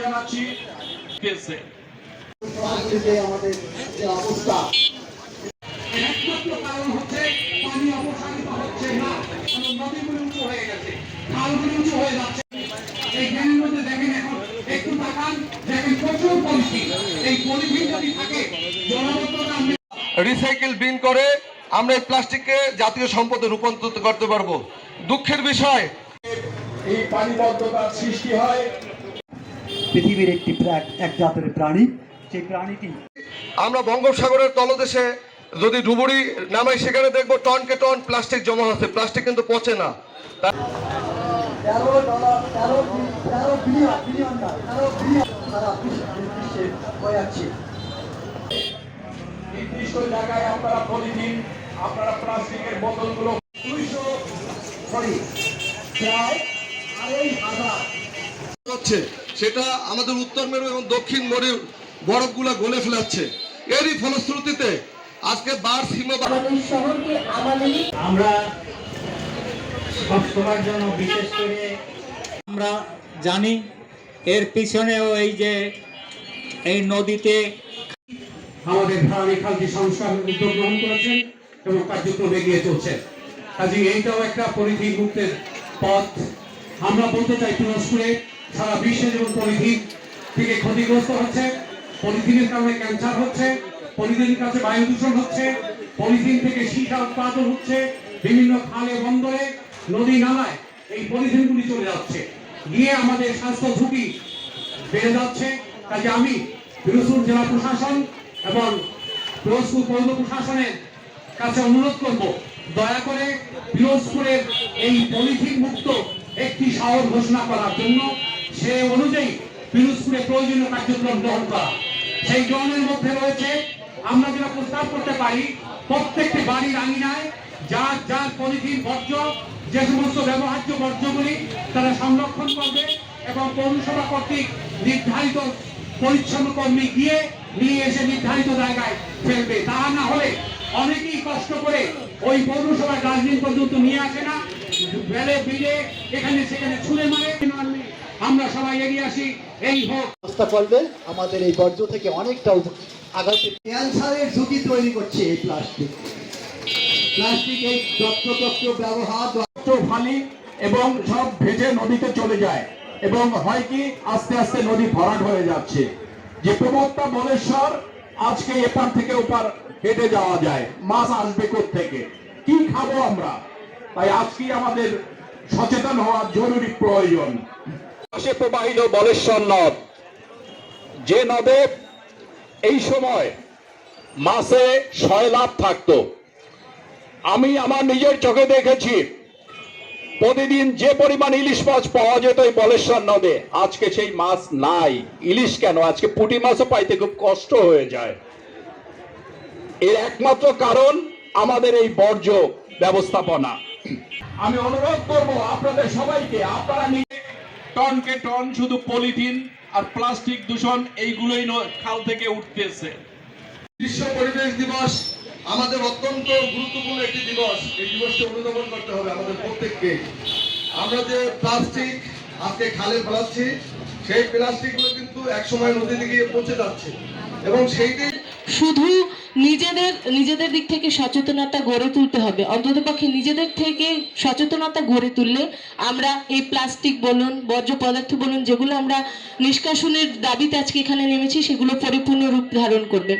জানাচ্ছি আমাদের যে অবস্থা একমাত্র কারণ হচ্ছে পানি অপসারিত হচ্ছে না কারণ উঁচু হয়ে গেছে খালগুলো উঁচু হয়ে যাচ্ছে। এই গ্রামের মধ্যে দেখেন এখন একটু তাকান দেখেন প্রচুর পলিথিন এই পলিথিন যদি থাকে জলবদ্ধতা রিসাইকেল বিন করে আমরা এই প্লাস্টিককে জাতীয় সম্পদে রূপান্তরিত করতে পারব। দুঃখের বিষয় এই পানিবদ্ধতার সৃষ্টি হয় পৃথিবীর একটি এক জাতের প্রাণী সেই প্রাণীটি আমরা বঙ্গোপসাগরের তলদেশে যদি ডুবুরি নামাই সেখানে দেখব টনকে টন প্লাস্টিক জমা হচ্ছে। প্লাস্টিক কিন্তু পচে না। নির্দিষ্ট জায়গায় আপনারা পলিথিন আপনারা প্লাস্টিকের বোতলগুলো দুইশো সরি প্রায় আড়াই হাজার। হচ্ছে। সেটা আমাদের উত্তর মেরু এবং দক্ষিণ মেরু বরফগুলো গলে ফেলাচ্ছে। এরই ফলশ্রুতিতে আজকে বার আমাদেরই আমরা সবসময়ের জন্য বিশেষ করে আমরা জানি এর পিছনেও এই যে এই নদীতে আমাদের ধারাবাহিক খালটি সংস্কার উদ্যোগ গ্রহণ করেছেন এবং কার্যক্রম এগিয়ে চলছে। কাজে এইটাও একটা পরিধি মুক্তের পথ। আমরা বলতে চাই তুরস্কুরে সারা বিশ্বে যেমন পলিথিন থেকে ক্ষতিগ্রস্ত হচ্ছে, পলিথিনের কারণে ক্যান্সার হচ্ছে, পলিথিনের কাছে বায়ু দূষণ হচ্ছে, পলিথিন থেকে সীসা উৎপাদন হচ্ছে, বিভিন্ন খালে, বন্দরে, নদী, নালায় এই পলিথিনগুলি চলে যাচ্ছে। গিয়ে আমাদের স্বাস্থ্য ঝুঁকি বেড়ে যাচ্ছে। কাজে আমি পিরোজপুর জেলা প্রশাসন এবং পিরোজপুর পৌর প্রশাসনের কাছে অনুরোধ করব, দয়া করে পিরোজপুরের এই পলিথিন মুক্ত একটি শহর ঘোষণা করার জন্য সে অনুযায়ী পিরোজপুরে প্রয়োজনীয় কার্যক্রম গ্রহণ করা। সেই গ্রহণের মধ্যে রয়েছে, আমরা যেটা প্রস্তাব করতে পারি, প্রত্যেকটি বাড়ির আঙিনায় যার যার পলিথিন বর্জ্য, যে সমস্ত ব্যবহার্য বর্জ্যগুলি তারা সংরক্ষণ করবে এবং পৌরসভা কর্তৃক নির্ধারিত পরিচ্ছন্ন কর্মী গিয়ে নিয়ে এসে নির্ধারিত জায়গায় ফেলবে। তা না হলে অনেকেই কষ্ট করে ওই পৌরসভার ডাস্টবিন পর্যন্ত নিয়ে আসে না। বেলে, বিলে, এখানে সেখানে ছুঁড়ে আমরা সবাই এগিয়ে আসি এই হোক। ব্যবস্থা করলে আমাদের এই বর্জ্য থেকে অনেকটা ক্যান্সারের ঝুঁকি তৈরি করছে এই প্লাস্টিক। প্লাস্টিক এই যত্রতত্র ব্যবহার তো ফালি এবং সব ভেজে নদীতে চলে যায়। এবং হয় কি আস্তে আস্তে নদী ভরাট হয়ে যাচ্ছে। যে প্রবক্তা বলেশ্বর আজকে এপার থেকে ওপার হেঁটে যাওয়া যায়। মাছ আসবে থেকে কি খাব আমরা? তাই আজকে আমাদের সচেতন হওয়া জরুরি প্রয়োজন। পাশে প্রবাহিত বলেশ্বর নদ। যে নদে এই সময় মাসে ছয় লাভ থাকতো। আমি আমার নিজের চোখে দেখেছি। প্রতিদিন যে পরিমাণ ইলিশ মাছ পাওয়া যেত এই বলেশ্বর নদে, আজকে সেই মাছ নাই। ইলিশ কেন? আজকে পুঁটি মাছও পাইতে খুব কষ্ট হয়ে যায়। এর একমাত্র কারণ আমাদের এই বর্জ্য ব্যবস্থাপনা। আমি অনুরোধ করব আপনাদের সবাইকে, আপনারা নিজে টনকে টন শুধু পলিথিন আর প্লাস্টিক দূষণ এইগুলোই খাল থেকে উঠতেছে। বিশ্ব পরিবেশ দিবস আমাদের অত্যন্ত গুরুত্বপূর্ণ একটি দিবস। এই দিবসকে অনুধাবন করতে হবে আমাদের প্রত্যেককে। আমরা যে প্লাস্টিক আজকে খালে ফেলাচ্ছি, সেই প্লাস্টিকগুলো কিন্তু একসময় নদীতে গিয়ে পচে যাচ্ছে। এবং সেইটি শুধু নিজেদের নিজেদের দিক থেকে সচেতনতা গড়ে তুলতে হবে। অন্ততপক্ষে নিজেদের থেকে সচেতনতা গড়ে তুললে আমরা এই প্লাস্টিক বলুন, বর্জ্য পদার্থ বলুন, যেগুলো আমরা নিষ্কাশনের দাবিতে আজকে এখানে নেমেছি, সেগুলো পরিপূর্ণ রূপ ধারণ করবে।